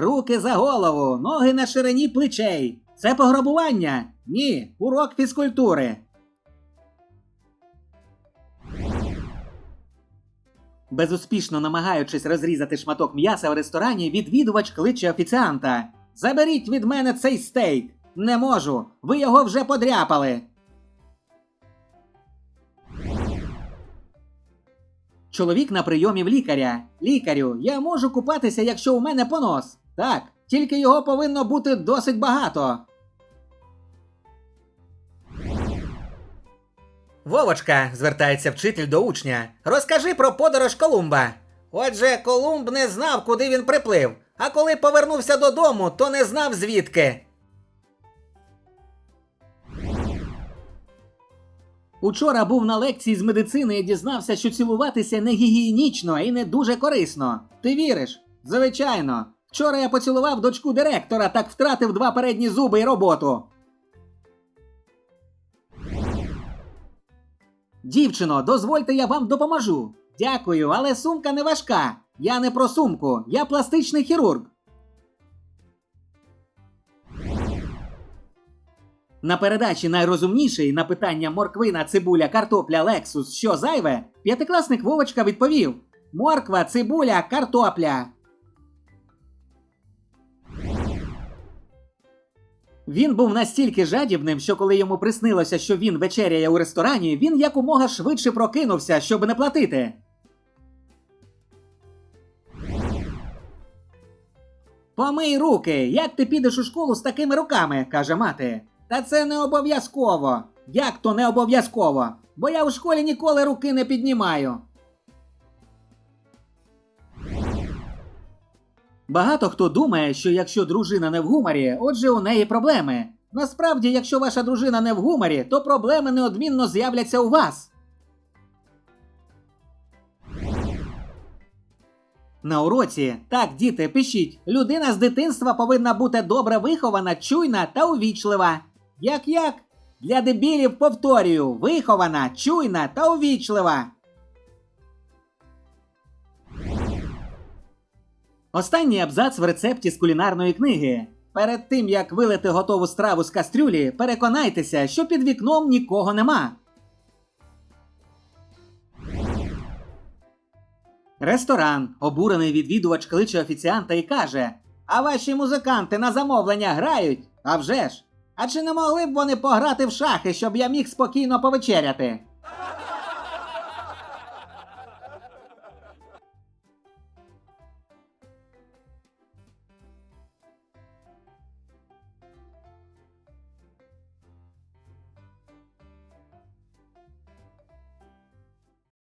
Руки за голову, ноги на ширині плечей. Це пограбування? Ні, урок фізкультури. Безуспішно намагаючись розрізати шматок м'яса в ресторані, відвідувач кличе офіціанта. Заберіть від мене цей стейк. Не можу. Ви його вже подряпали. Чоловік на прийомі в лікаря. Лікарю, я можу купатися, якщо у мене понос. Так, тільки його повинно бути досить багато. Вовочка, звертається вчитель до учня. Розкажи про подорож Колумба. Отже, Колумб не знав, куди він приплив, а коли повернувся додому, то не знав звідки. Учора був на лекції з медицини і дізнався, що цілуватися не гігієнічно і не дуже корисно. Ти віриш? Звичайно. Вчора я поцілував дочку директора, так втратив два передні зуби і роботу. Дівчино, дозвольте, я вам допоможу. Дякую, але сумка не важка. Я не про сумку, я пластичний хірург. На передачі найрозумніший на питання морквина, цибуля, картопля, лексус, що зайве, п'ятикласник Вовочка відповів: Морква, цибуля, картопля. Він був настільки жадібним, що коли йому приснилося, що він вечеряє у ресторані, він якомога швидше прокинувся, щоб не платити. Помий руки, як ти підеш у школу з такими руками, каже мати. Та це не обов'язково. Як то не обов'язково? Бо я у школі ніколи руки не піднімаю. Багато хто думає, що якщо дружина не в гуморі, отже у неї проблеми. Насправді, якщо ваша дружина не в гуморі, то проблеми неодмінно з'являться у вас. На уроці так, діти, пишіть. Людина з дитинства повинна бути добре вихована, чуйна та увічлива. Як як? Для дебілів повторюю, вихована, чуйна та увічлива. Останній абзац в рецепті з кулінарної книги. Перед тим як вилити готову страву з кастрюлі, переконайтеся, що під вікном нікого нема. Ресторан. Обурений відвідувач кличе офіціанта і каже: А ваші музиканти на замовлення грають? А вже ж! А чи не могли б вони пограти в шахи, щоб я міг спокійно повечеряти?